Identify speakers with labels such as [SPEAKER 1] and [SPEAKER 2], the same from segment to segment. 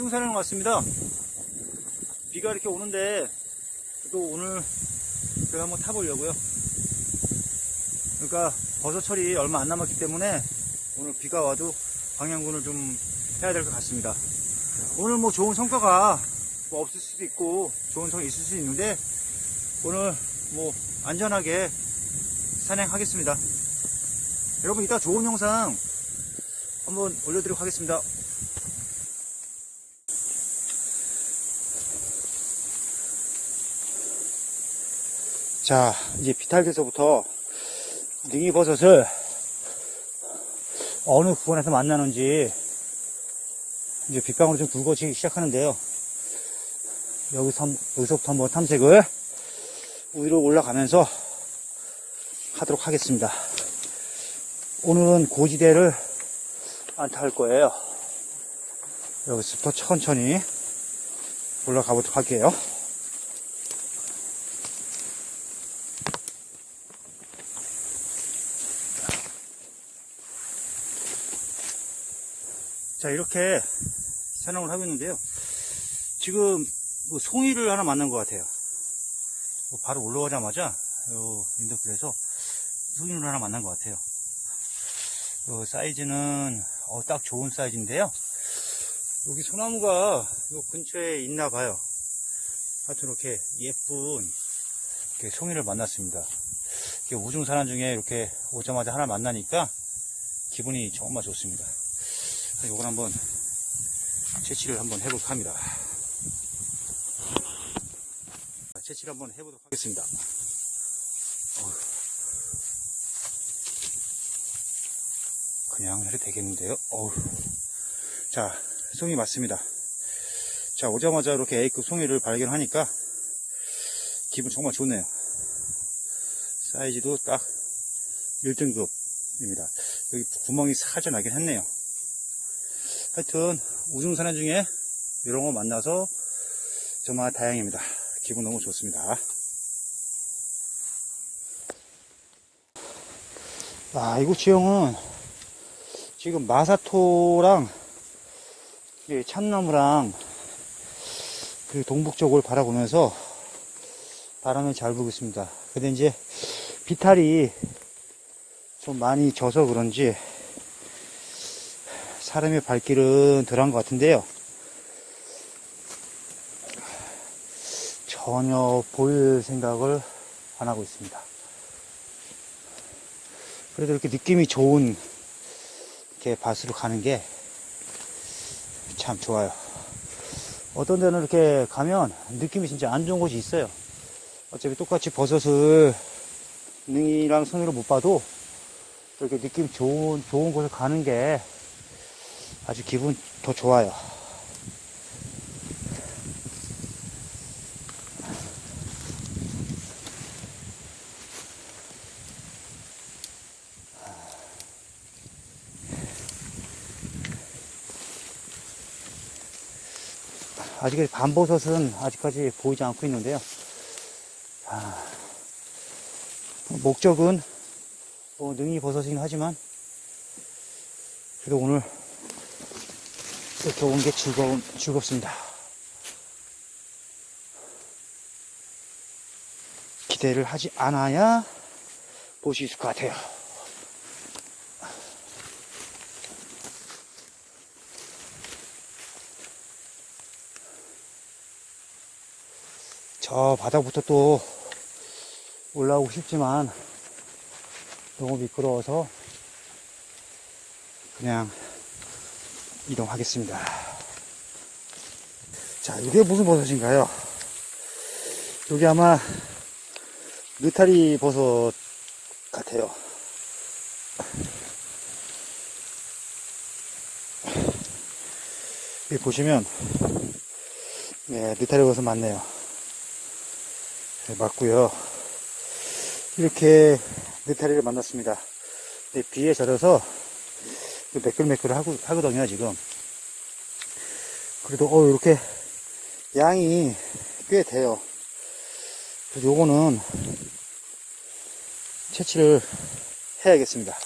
[SPEAKER 1] 우중산행 왔습니다. 비가 이렇게 오는데 또 오늘 제가 한번 타보려고요. 그러니까 버섯철이 얼마 안 남았기 때문에 오늘 비가 와도 방향군을 좀 해야 될 것 같습니다. 오늘 뭐 좋은 성과가 뭐 없을 수도 있고 좋은 성이 있을 수 있는데 오늘 뭐 안전하게 산행하겠습니다. 여러분 이따 좋은 영상 한번 올려드리도록 하겠습니다. 자, 이제 비탈기에서부터 능이버섯을 어느 구간에서 만나는지 이제 빗방울이 좀 굵어지기 시작하는데요. 여기서, 한- 여기서부터 한번 탐색을 위로 올라가면서 하도록 하겠습니다. 오늘은 고지대를 안탈 거예요. 여기서부터 천천히 올라가 보도록 할게요. 자, 이렇게 산행을 하고 있는데요. 지금 뭐 송이를 하나 만난 것 같아요. 뭐 바로 올라오자마자 요 인더길에서 송이를 하나 만난 것 같아요. 요 사이즈는 어, 딱 좋은 사이즈인데요. 여기 소나무가 요 근처에 있나 봐요. 하여튼 이렇게 예쁜 이렇게 송이를 만났습니다. 우중산안 중에 이렇게 오자마자 하나 만나니까 기분이 정말 좋습니다. 요걸 한번 채취를 한번 해볼까 합니다. 채취를 한번 해보도록 하겠습니다. 그냥 해도 되겠는데요. 어휴. 자, 송이 맞습니다. 자, 오자마자 이렇게 A급 송이를 발견하니까 기분 정말 좋네요. 사이즈도 딱 1등급입니다. 여기 구멍이 살짝 나긴 했네요. 하여튼 우중산행 중에 이런 거 만나서 정말 다행입니다. 기분 너무 좋습니다. 아, 이곳 지형은 지금 마사토랑 이 참나무랑 그 동북쪽을 바라보면서 바람이 잘 불고 있습니다. 근데 이제 비탈이 좀 많이 져서 그런지 사람의 발길은 덜한 것 같은데요. 전혀 보일 생각을 안 하고 있습니다. 그래도 이렇게 느낌이 좋은 이렇게 밭으로 가는 게 참 좋아요. 어떤 데는 이렇게 가면 느낌이 진짜 안 좋은 곳이 있어요. 어차피 똑같이 버섯을 능이랑 손으로 못 봐도 이렇게 느낌 좋은, 좋은 곳을 가는 게 아주 기분 더 좋아요. 아직까지 밤버섯은 아직까지 보이지 않고 있는데요. 아, 목적은 뭐 능이 버섯이긴 하지만 그래도 오늘 이렇게 온 게 즐거운, 즐겁습니다. 기대를 하지 않아야 볼 수 있을 것 같아요. 저 바닥부터 또 올라오고 싶지만 너무 미끄러워서 그냥 이동하겠습니다. 자, 이게 무슨 버섯인가요? 여기 아마 느타리 버섯 같아요. 여기 보시면 네, 느타리 버섯 맞네요. 네, 맞고요. 이렇게 느타리를 만났습니다. 네, 비에 젖어서 매끌매끌 하고, 하거든요, 지금. 그래도, 어, 이렇게 양이 꽤 돼요. 그래서 요거는 채취를 해야겠습니다.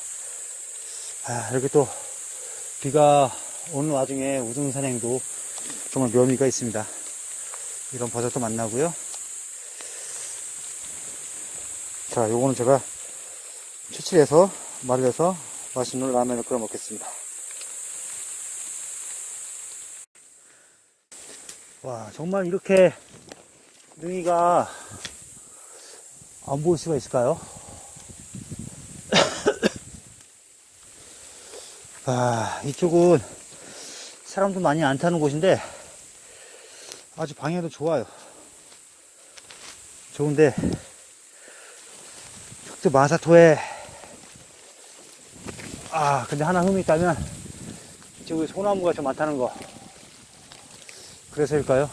[SPEAKER 1] 아, 이렇게 또 비가 오는 와중에 우등산행도 정말 묘미가 있습니다. 이런 버섯도 만나고요. 자, 요거는 제가 추출해서 말려서 맛있는 라면을 끓여 먹겠습니다. 와, 정말 이렇게 능이가 안 보일 수가 있을까요? 아, 이쪽은 사람도 많이 안 타는 곳인데 아주 방향도 좋아요. 좋은데 저 마사토에 아 근데 하나 흠이 있다면 저기 소나무가 좀 많다는 거 그래서일까요?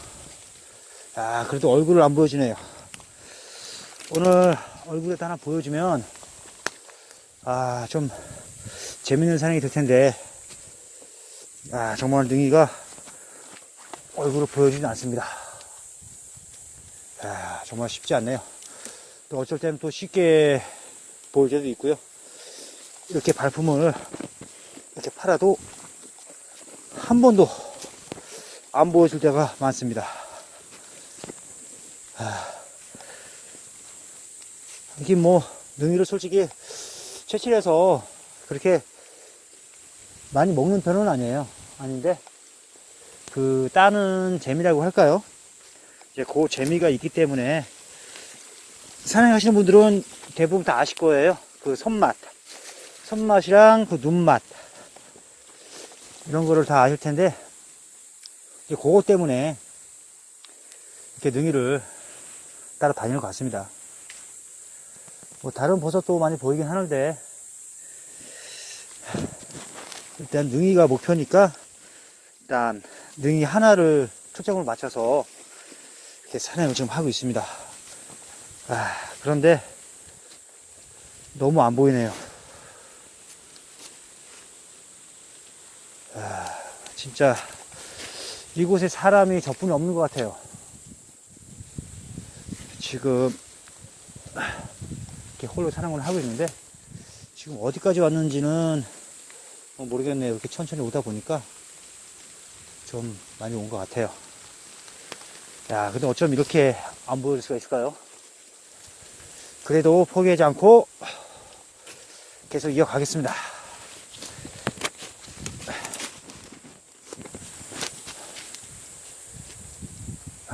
[SPEAKER 1] 아 그래도 얼굴을 안 보여주네요. 오늘 얼굴에다 하나 보여주면 아 좀 재밌는 사냥이 될 텐데 아 정말 능이가 얼굴을 보여주진 않습니다. 아, 정말 쉽지 않네요. 또 어쩔 때는 또 쉽게 보일 때도 있고요. 이렇게 발품을 이렇게 팔아도 한 번도 안 보여줄 때가 많습니다. 아, 이게 뭐 능이를 솔직히 채취해서 그렇게 많이 먹는 편은 아니에요. 아닌데 그 따는 재미라고 할까요? 이제 그 재미가 있기 때문에 사냥하시는 분들은 대부분 다 아실 거예요. 그 손맛, 손맛이랑 그 눈맛 이런 거를 다 아실 텐데 이제 그것 때문에 이렇게 능이를 따라 다니는 것 같습니다. 뭐 다른 버섯도 많이 보이긴 하는데 일단 능이가 목표니까 일단 능이 하나를 초점을 맞춰서 이렇게 사냥을 지금 하고 있습니다. 아, 그런데 너무 안 보이네요. 아, 진짜 이곳에 사람이 저뿐이 없는 것 같아요. 지금 이렇게 홀로 사냥을 하고 있는데 지금 어디까지 왔는지는 뭐 모르겠네요. 이렇게 천천히 오다 보니까 좀 많이 온 것 같아요. 야, 근데 어쩜 이렇게 안 보일 수가 있을까요? 그래도 포기하지 않고 계속 이어가겠습니다.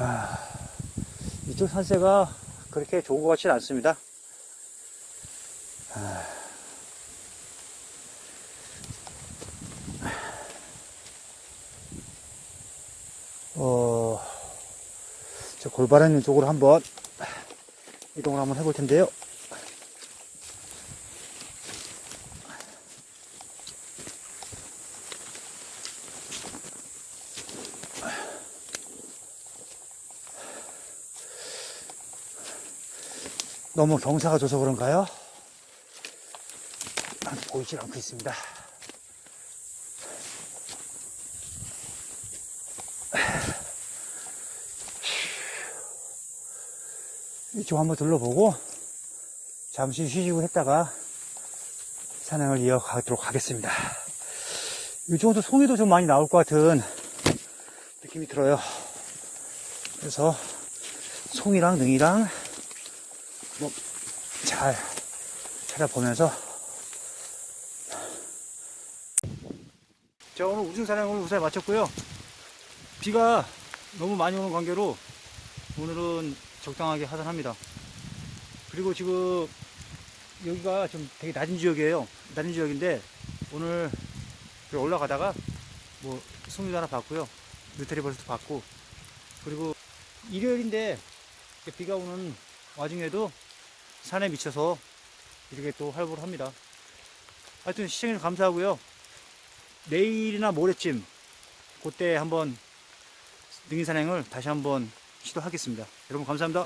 [SPEAKER 1] 아, 이쪽 산세가 그렇게 좋은 것 같지는 않습니다. 아, 어, 저 있는 쪽으로 한번 이동을 한번 해볼 텐데요. 너무 경사가 져서 그런가요? 난 보이질 않고 있습니다. 이쪽 한번 둘러보고 잠시 쉬시고 했다가 사냥을 이어가도록 하겠습니다. 이쪽도 송이도 좀 많이 나올 것 같은 느낌이 들어요. 그래서 송이랑 능이랑 뭐 잘 찾아보면서 자 오늘 우중 사냥을 우선 마쳤고요. 비가 너무 많이 오는 관계로 오늘은 적당하게 하산합니다. 그리고 지금 여기가 좀 되게 낮은 지역이에요. 낮은 지역인데 오늘 그 올라가다가 뭐 송이도 하나 봤고요. 느타리 버섯도 봤고 그리고 일요일인데 비가 오는 와중에도 산에 미쳐서 이렇게 또 활보를 합니다. 하여튼 시청해주셔서 감사하고요. 내일이나 모레쯤 그때 한번 능이산행을 다시 한번 시도하겠습니다. 여러분 감사합니다.